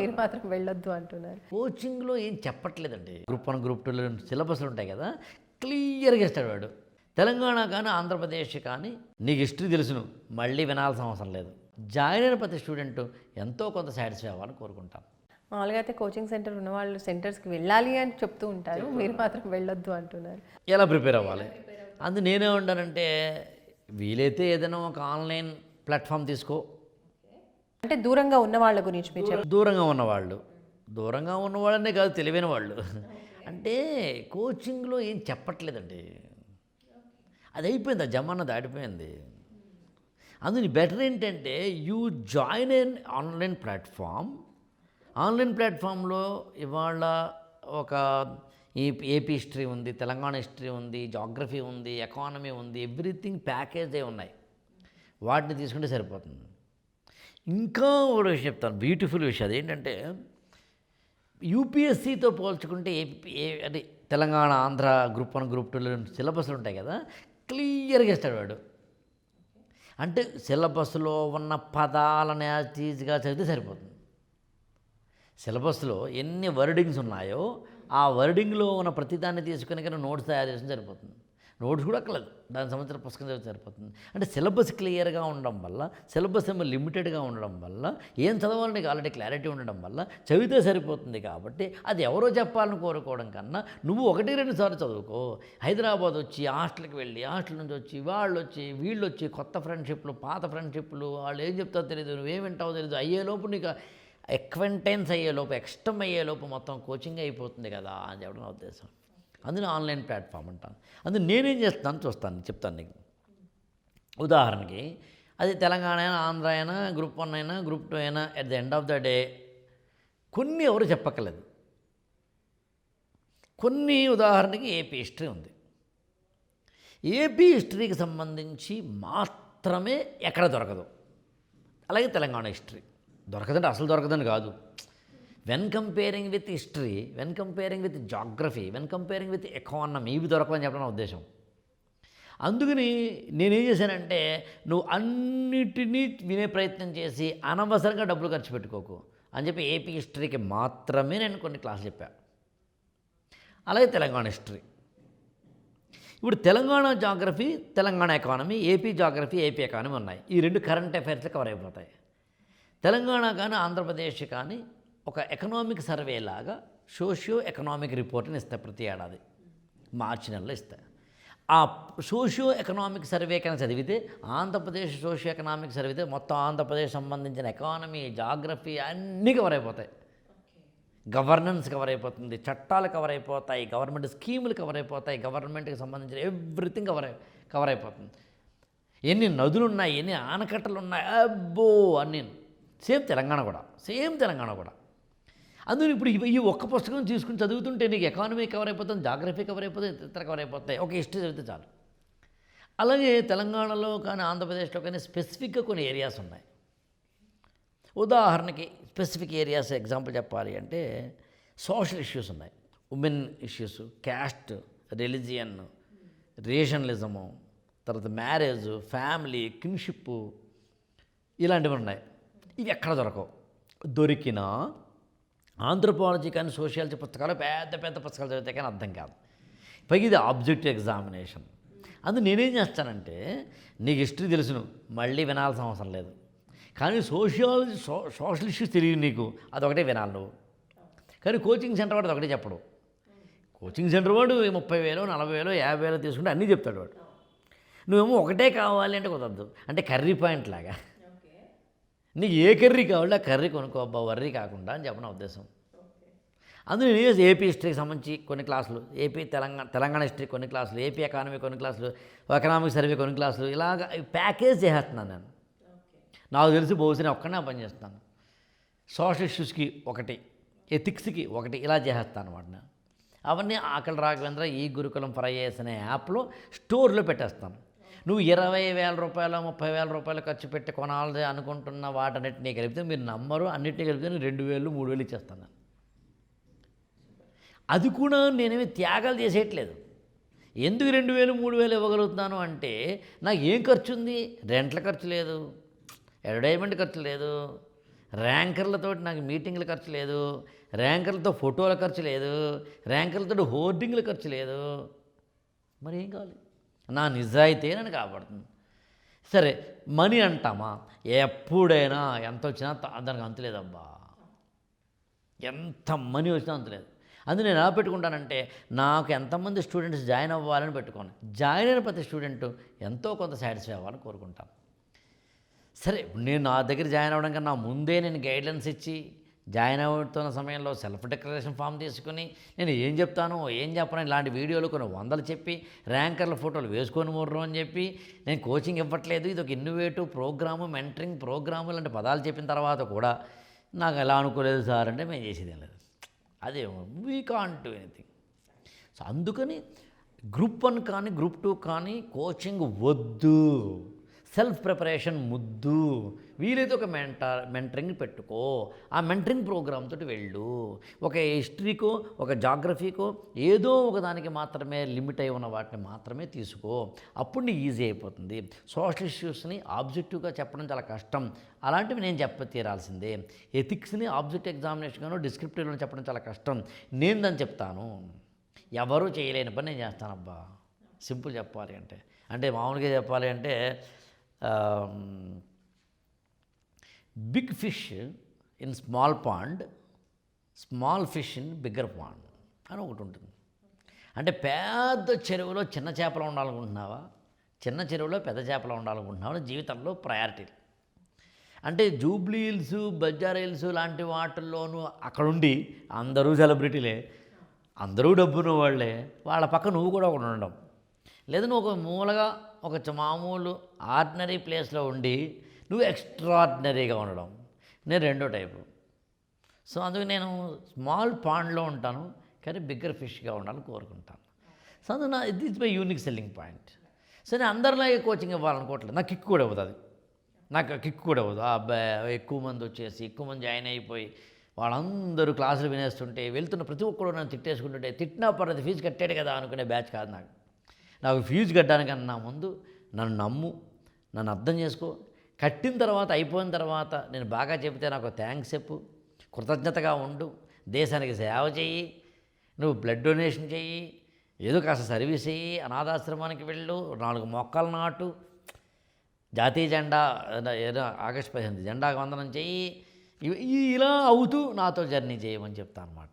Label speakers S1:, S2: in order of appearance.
S1: మీరు మాత్రం వెళ్ళొద్దు అంటున్నారు.
S2: కోచింగ్లో ఏం చెప్పట్లేదండి. గ్రూప్ వన్ గ్రూప్ టూలో సిలబస్లు ఉంటాయి కదా క్లియర్గా ఇస్తాడు వాడు. తెలంగాణ కానీ ఆంధ్రప్రదేశ్ కానీ నీకు హిస్టరీ తెలుసును మళ్ళీ వినాల్సిన అవసరం లేదు. జాయిన్ అయిన ప్రతి స్టూడెంట్ ఎంతో కొంత సాటిస్ఫై అవ్వాలని కోరుకుంటాం.
S1: మామూలుగా అయితే కోచింగ్ సెంటర్ ఉన్న వాళ్ళు సెంటర్స్కి వెళ్ళాలి అని చెప్తూ ఉంటారు మీరు మాత్రం వెళ్ళొద్దు అంటున్నారు.
S2: ఎలా ప్రిపేర్ అవ్వాలి? అందు నేనే ఉంటానంటే వీలైతే ఏదైనా ఒక ఆన్లైన్ ప్లాట్ఫామ్ తీసుకో.
S1: అంటే దూరంగా ఉన్న వాళ్ళ గురించి మీరు
S2: దూరంగా ఉన్నవాళ్ళు దూరంగా ఉన్నవాళ్ళనే కాదు తెలివైన వాళ్ళు. అంటే కోచింగ్లో ఏం చెప్పట్లేదండి. అది అయిపోయింది ఆ జమానా దాటిపోయింది. అందుకని బెటర్ ఏంటంటే you join an online platform. Online ప్లాట్ఫామ్లో ఇవాళ ఒక ఈ ఏపీ హిస్టరీ ఉంది తెలంగాణ హిస్టరీ ఉంది జాగ్రఫీ ఉంది ఎకానమీ ఉంది ఎవ్రీథింగ్ ప్యాకేజే ఉన్నాయి. వాటిని తీసుకుంటే సరిపోతుంది. ఇంకా ఒక విషయం చెప్తాను బ్యూటిఫుల్ విషయం. అదేంటంటే యూపీఎస్సీతో పోల్చుకుంటే ఏపీ ఏ అది Telangana Andhra group one group టూలో సిలబస్లు ఉంటాయి కదా క్లియర్గా ఇస్తాడు వాడు. అంటే సిలబస్లో ఉన్న పదాలను యాజీజ్గా చదివితే సరిపోతుంది. సిలబస్లో ఎన్ని వర్డింగ్స్ ఉన్నాయో ఆ వర్డింగ్లో ఉన్న ప్రతిదాన్ని తీసుకుని కానీ నోట్స్ తయారు చేసిన సరిపోతుంది. నోట్స్ కూడా అక్కలేదు దాని సంవత్సరం పుస్తకం చదివి సరిపోతుంది. అంటే సిలబస్ క్లియర్గా ఉండడం వల్ల సిలబస్ ఏమో లిమిటెడ్గా ఉండడం వల్ల ఏం చదవాలని నీకు ఆల్రెడీ క్లారిటీ ఉండడం వల్ల చదివితే సరిపోతుంది కాబట్టి అది ఎవరో చెప్పాలని కోరుకోవడం కన్నా నువ్వు ఒకటి రెండు సార్లు చదువుకో. హైదరాబాద్ వచ్చి హాస్టల్కి వెళ్ళి హాస్టల్ నుంచి వచ్చి వాళ్ళు వచ్చి వీళ్ళు వచ్చి కొత్త ఫ్రెండ్షిప్లు పాత ఫ్రెండ్షిప్లు వాళ్ళు ఏం చెప్తారో తెలియదు నువ్వేం వింటావో తెలియదు అయ్యేలోపు నీకు ఎక్వెంటెన్స్ అయ్యేలోపు ఎక్స్టమ్ అయ్యేలోపు మొత్తం కోచింగ్ అయిపోతుంది కదా అని చెప్పడం నా ఉద్దేశం. అందులో ఆన్లైన్ ప్లాట్ఫామ్ అంటాను. అందులో నేనేం చేస్తాను చూస్తాను చెప్తాను నీకు. ఉదాహరణకి అది తెలంగాణ అయినా ఆంధ్ర అయినా గ్రూప్ వన్ అయినా గ్రూప్ టూ అయినా at the end of the day కొన్ని ఎవరు చెప్పక్కర్లేదు. కొన్ని ఉదాహరణకి ఏపీ హిస్టరీ ఉంది. ఏపీ హిస్టరీకి సంబంధించి మాత్రమే ఎక్కడ దొరకదు. అలాగే తెలంగాణ హిస్టరీ దొరకదంటే అసలు దొరకదని కాదు. When comparing with history when comparing with geography when comparing with economy ఇవి దొరకవని చెప్పడం నా ఉద్దేశం. అందుకని నేనేం చేశానంటే నువ్వు అన్నిటినీ వినే ప్రయత్నం చేసి అనవసరంగా డబ్బులు ఖర్చు పెట్టుకోకు అని చెప్పి ఏపీ హిస్టరీకి మాత్రమే నేను కొన్ని క్లాసులు చెప్పా. అలాగే తెలంగాణ హిస్టరీ ఇప్పుడు Telangana geography Telangana economy AP geography AP economy ఉన్నాయి. ఈ రెండు కరెంట్ అఫైర్స్ కవర్ అయిపోతాయి. తెలంగాణ కానీ ఆంధ్రప్రదేశ్ కానీ ఒక ఎకనామిక్ సర్వే లాగా సోషియో ఎకనామిక్ రిపోర్ట్ని ఇస్తాయి ప్రతి ఏడాది. మార్చి నెలలో ఇస్తాయి ఆ సోషియో ఎకనామిక్ సర్వే కనుక చదివితే ఆంధ్రప్రదేశ్ సోషియో ఎకనామిక్ చదివితే మొత్తం ఆంధ్రప్రదేశ్ సంబంధించిన ఎకానమీ జాగ్రఫీ అన్నీ కవర్ అయిపోతాయి. గవర్నెన్స్ కవర్ అయిపోతుంది చట్టాలు కవర్ అయిపోతాయి గవర్నమెంట్ స్కీములు కవర్ అయిపోతాయి గవర్నమెంట్కి సంబంధించిన ఎవ్రీథింగ్ కవర్ కవర్ అయిపోతుంది. ఎన్ని నదులు ఉన్నాయి ఎన్ని ఆనకట్టలు ఉన్నాయి అబ్బో అన్నీ. సేమ్ తెలంగాణ కూడా సేమ్ తెలంగాణ కూడా. అందులో ఇప్పుడు ఇవి- ఈ ఒక్క పుస్తకం తీసుకుని చదువుతుంటే నీకు ఎకానమీ కవర్ అయిపోతుంది జాగ్రఫీ కవర్ అయిపోతుంది ఇతర కవర్ అయిపోతాయి. ఒక హిస్టరీ చదివితే చాలు. అలాగే తెలంగాణలో కానీ ఆంధ్రప్రదేశ్లో కానీ స్పెసిఫిక్గా కొన్ని ఏరియాస్ ఉన్నాయి. ఉదాహరణకి స్పెసిఫిక్ ఏరియాస్ ఎగ్జాంపుల్ చెప్పాలి అంటే సోషల్ ఇష్యూస్ ఉన్నాయి. Women issues caste religion rationalism తర్వాత మ్యారేజ్ ఫ్యామిలీ కిన్షిప్ ఇలాంటివి ఉన్నాయి. ఇవి ఎక్కడ దొరకవు. దొరికినా ఆంథ్రోపాలజీ కానీ సోషియాలజీ పుస్తకాలు పెద్ద పెద్ద పుస్తకాలు చదివితే కానీ అర్థం కాదు. పైగా ఇది ఆబ్జెక్టివ్ ఎగ్జామినేషన్. అందు నేనేం చేస్తానంటే నీకు హిస్టరీ తెలుసును మళ్ళీ వినాల్సిన అవసరం లేదు. కానీ సోషియాలజీ సో సోషల్ ఇష్యూస్ తెలియదు నీకు అదొకటే వినాలి నువ్వు. కానీ కోచింగ్ సెంటర్ వాడు ఒకటే చెప్పడు. కోచింగ్ సెంటర్ వాడు ముప్పై వేలు నలభై వేలు యాభై వేలు తీసుకుంటే అన్నీ చెప్తాడు వాడు. నువ్వేమో ఒకటే కావాలి అంటే కుదరదు. అంటే కర్రీ పాయింట్ లాగా. నీకు ఏ కర్రీ కావాలో ఆ కర్రీ కొనుక్కో అబ్బా వర్రీ కాకుండా అని చెప్పిన ఉద్దేశం. అందులో నేను ఏపీ హిస్టరీకి సంబంధించి కొన్ని క్లాసులు. ఏపీ తెలంగాణ తెలంగాణ హిస్టరీ కొన్ని క్లాసులు. ఏపీ ఎకానమీ కొన్ని క్లాసులు. ఎకనామిక్ సర్వే కొన్ని క్లాసులు. ఇలాగ ప్యాకేజ్ చేసేస్తున్నాను నేను. నాకు తెలిసి బహుశా నేను ఒక్కనే పని చేస్తాను సోషల్ ఇష్యూస్కి ఒకటి ఎథిక్స్కి ఒకటి ఇలా చేసేస్తాను అనమాట నేను అవన్నీ ఆకలి రాఘవేంద్ర ఈ గురుకులం ఫర్ అనే యాప్లో స్టోర్లో పెట్టేస్తాను. నువ్వు ఇరవై వేల రూపాయలు ముప్పై వేల రూపాయలు ఖర్చు పెట్టి కొనాలి అనుకుంటున్న వాటన్నిటిని కలిపితే మీరు నమ్మరు. అన్నిటినీ కలిపితే నేను రెండు వేలు మూడు వేలు ఇచ్చేస్తాను. నేను. అది కూడా నేనేమి త్యాగాలు చేసేయట్లేదు. ఎందుకు రెండు వేలు మూడు వేలు ఇవ్వగలుగుతున్నాను అంటే నాకు ఏం ఖర్చు ఉంది? రెంట్ల ఖర్చు లేదు. అడ్వర్టైజ్మెంట్ ఖర్చు లేదు. ర్యాంకర్లతో నాకు మీటింగ్ల ఖర్చు లేదు. ర్యాంకర్లతో ఫోటోల ఖర్చు లేదు. ర్యాంకర్లతో హోర్డింగ్ల ఖర్చు లేదు. మరి ఏం కావాలి? నా నిజాయితీ నన్ను కాపాడుతుంది. సరే మనీ అంటామా? ఎప్పుడైనా ఎంత వచ్చినా దానికి అంతలేదబ్బా ఎంత మనీ వచ్చినా అంతలేదు అందు నేను ఎలా పెట్టుకుంటానంటే నాకు ఎంతమంది స్టూడెంట్స్ జాయిన్ అవ్వాలని పెట్టుకోను. జాయిన్ అయిన ప్రతి స్టూడెంట్ ఎంతో కొంత సాటిస్ఫై అవ్వాలని కోరుకుంటాను సరే నేను నా దగ్గర జాయిన్ అవ్వడం కన్నా ముందే నేను గైడ్లైన్స్ ఇచ్చి జాయిన్ అవుతున్న సమయంలో సెల్ఫ్ డిక్లరేషన్ ఫామ్ తీసుకుని నేను ఏం చెప్తాను ఏం చెప్పను ఇలాంటి వీడియోలు కొన్ని వందలు చెప్పి ర్యాంకర్ల ఫోటోలు వేసుకొని ముర్రు అని చెప్పి నేను కోచింగ్ ఇవ్వట్లేదు. ఇది ఒక ఇన్నోవేటివ్ ప్రోగ్రాము మెంటరింగ్ ప్రోగ్రాము లాంటి పదాలు చెప్పిన తర్వాత కూడా నాకు ఎలా అనుకోలేదు సార్ అంటే మేము చేసేది లేదు. అదే we can't do anything so అందుకని గ్రూప్ వన్ కానీ గ్రూప్ టూ కానీ కోచింగ్ వద్దు. సెల్ఫ్ ప్రిపరేషన్ ముద్దు. వీలైతే ఒక మెంటర్ మెంటరింగ్ పెట్టుకో. ఆ మెంటరింగ్ ప్రోగ్రామ్ తోటి వెళ్ళు. ఒక హిస్టరీకో ఒక జాగ్రఫీకో ఏదో ఒక దానికి మాత్రమే లిమిట్ అయి ఉన్న వాటిని మాత్రమే తీసుకో. అప్పుడు నీకు ఈజీ అయిపోతుంది. సోషల్ ఇష్యూస్ని ఆబ్జెక్టివ్గా చెప్పడం చాలా కష్టం. అలాంటివి నేను చెప్ప తీరాల్సిందే. ఎథిక్స్ని ఆబ్జెక్ట్ ఎగ్జామినేషన్గానో డిస్క్రిప్టివ్లో చెప్పడం చాలా కష్టం. నేను దాన్ని చెప్తాను. ఎవరూ చేయలేని పని నేను చేస్తానబ్బా. సింపుల్ చెప్పాలి అంటే. అంటే మామూలుగా చెప్పాలి అంటే big fish in small pond small fish in bigger pond అని ఒకటి ఉంటుంది. అంటే పెద్ద చెరువులో చిన్న చేపలు ఉండాలనుకుంటున్నావా? చిన్న చెరువులో పెద్ద చేపలు ఉండాలనుకుంటున్నావా? జీవితంలో ప్రయారిటీలు అంటే జూబ్లీ హిల్స్ బజార్ హిల్స్ లాంటి వాటిల్లోనూ అక్కడుండి అందరూ సెలబ్రిటీలే. అందరూ డబ్బున్న వాళ్ళే వాళ్ళ పక్క నువ్వు కూడా ఒకటి ఉండడం లేదా నువ్వు ఒక మూలగా ఒక మామూలు ఆర్డినరీ ప్లేస్లో ఉండి నువ్వు ఎక్స్ట్రాడినరీగా ఉండడం. నేను రెండో టైపు. సో అందుకు నేను స్మాల్ పాండ్లో ఉంటాను కానీ బిగ్గర్ ఫిష్గా ఉండాలని కోరుకుంటాను. సో అందుకు నా ఇది my unique selling point. So నేను అందరిలాగే కోచింగ్ ఇవ్వాలనుకోవట్లేదు. నాకు కిక్ కూడా ఇవ్వదు అది. నాకు కిక్ కూడా ఇవ్వదు. అబ్బాయి ఎక్కువ మంది వచ్చేసి ఎక్కువ మంది జాయిన్ అయిపోయి వాళ్ళందరూ క్లాసులు వినేస్తుంటే వెళ్తున్న ప్రతి ఒక్కరు నన్ను తిట్టేసుకుంటుంటే తిట్టినా పర్లేదు ఫీజు కట్టాడు కదా అనుకునే బ్యాచ్ కాదు నాకు. నాకు ఫీజు కట్టడానికన్నా ముందు నన్ను నమ్ము నన్ను అర్థం చేసుకో. కట్టిన తర్వాత అయిపోయిన తర్వాత నేను బాగా చెబితే నాకు థ్యాంక్స్ చెప్పు. కృతజ్ఞతగా ఉండు. దేశానికి సేవ చెయ్యి. నువ్వు బ్లడ్ డొనేషన్ చెయ్యి. ఏదో కాస్త సర్వీస్ చెయ్యి. అనాథాశ్రమానికి వెళ్ళు. నాలుగు మొక్కలు నాటు. జాతీయ జెండా ఏదో ఆగస్టు పదిహేను జెండా వందనం చెయ్యి. ఇవి- ఇలా అవుతూ నాతో జర్నీ చేయమని చెప్తాను అనమాట